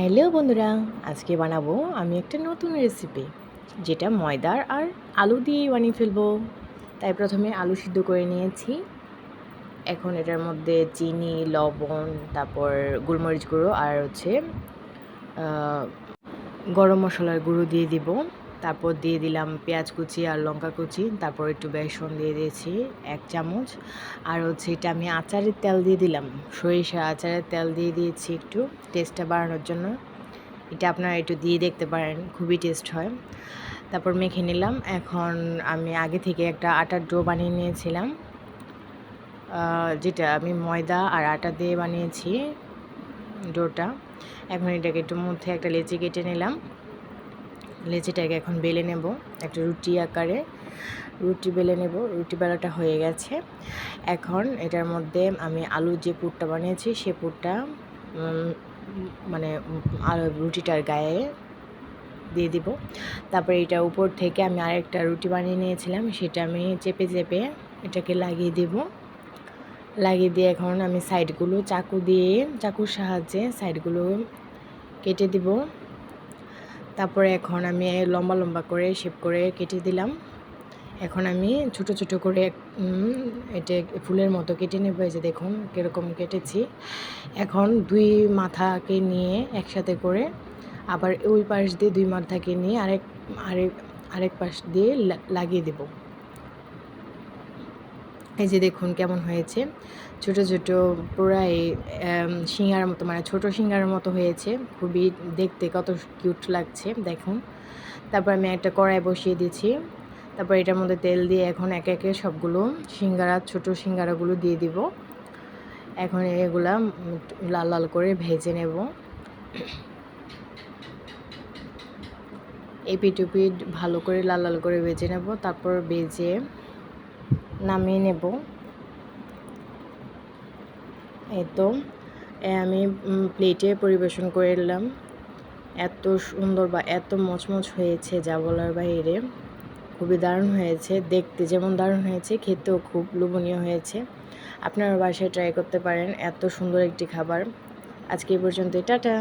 Hello বন্ধুরা, আজকে বানাবো আমি একটা নতুন রেসিপি যেটা ময়দার আর আলু দিয়ে বানিয়ে ফেলব। তাই প্রথমে আলু সিদ্ধ করে নিয়েছি। এখন এটার মধ্যে চিনি, লবণ, তারপর গোলমরিচ গুঁড়ো আর হচ্ছে গরম মশলার গুঁড়ো দিয়ে দিব। তারপর দিয়ে দিলাম পেঁয়াজ কুচি আর লঙ্কা কুচি, তারপর একটু বেসন দিয়ে দিয়েছি এক চামচ। আর হচ্ছে এটা আমি আচারের তেল দিয়ে দিলাম সরিষা আচারের তেল দিয়ে দিয়েছি একটু টেস্টটা বাড়ানোর জন্য। এটা আপনারা একটু দিয়ে দেখতে পারেন, খুবই টেস্ট হয়। তারপর মেখে নিলাম, এখন আমি আগে থেকে একটা আটার ডো বানিয়ে নিয়েছিলাম। যেটা আমি ময়দা আর আটা দিয়ে বানিয়েছি ডোটা। এখন এটাকে একটু মধ্যে একটা লেচি কেটে নিলাম। লেচিটাকে এখন বেলে নেব একটা রুটি আকারে। রুটি বেলে নেব, রুটি বেলাটা হয়ে গেছে। এখন এটার মধ্যে আমি আলু যে পুরটা বানিয়েছি, সে পুরটা মানে রুটিটার গায়ে দিয়ে দিব। তারপরে এটা উপর থেকে আমি আরেকটা রুটি বানিয়ে নিয়েছিলাম, সেটা আমি চেপে চেপে এটাকে লাগিয়ে দেব। লাগিয়ে দিয়ে এখন আমি সাইডগুলো চাকু দিয়ে, চাকুর সাহায্যে সাইডগুলো কেটে দিব। তারপরে এখন আমি লম্বা লম্বা করে শেপ করে কেটে দিলাম। এখন আমি ছোট ছোট করে এটা ফুলের মতো কেটে নেব, এই যে দেখুন কীরকম কেটেছি। এখন দুই মাথাকে নিয়ে একসাথে করে আবার ওই পাশ দিয়ে দুই মাথাকে নিয়ে আরেক আরেক আরেক পাশ দিয়ে লাগিয়ে দেব। এই যে দেখুন কেমন হয়েছে। ছোট ছোট পুরাই সিঙ্গার মতো মানে ছোট সিঙ্গার মতো হয়েছে। খুবই দেখতে কত কিউট লাগছে, দেখুন। তারপর আমি একটা কড়াই বসিয়ে দিয়েছি। তারপর এটার মধ্যে তেল দিয়ে এখন একে একে সবগুলো সিঙ্গারা, ছোট সিঙ্গারাগুলো দিয়ে দিব। এখন এগুলা লাল লাল করে ভেজে নেব। এপিট উপিট ভালো করে লাল লাল করে ভেজে নেব। তারপর ভেজে নামিয়ে নেব। এই তো আমি প্লেটে পরিবেশন করে এলাম। এত সুন্দর বা এত মচমচ হয়েছে যা বলার বাইরে। খুবই দারুণ হয়েছে, দেখতে যেমন দারুণ হয়েছে, খেতেও খুব লোভনীয় হয়েছে। আপনারা বাসায় ট্রাই করতে পারেন, এত সুন্দর একটি খাবার। আজকে এই পর্যন্ত টাটা!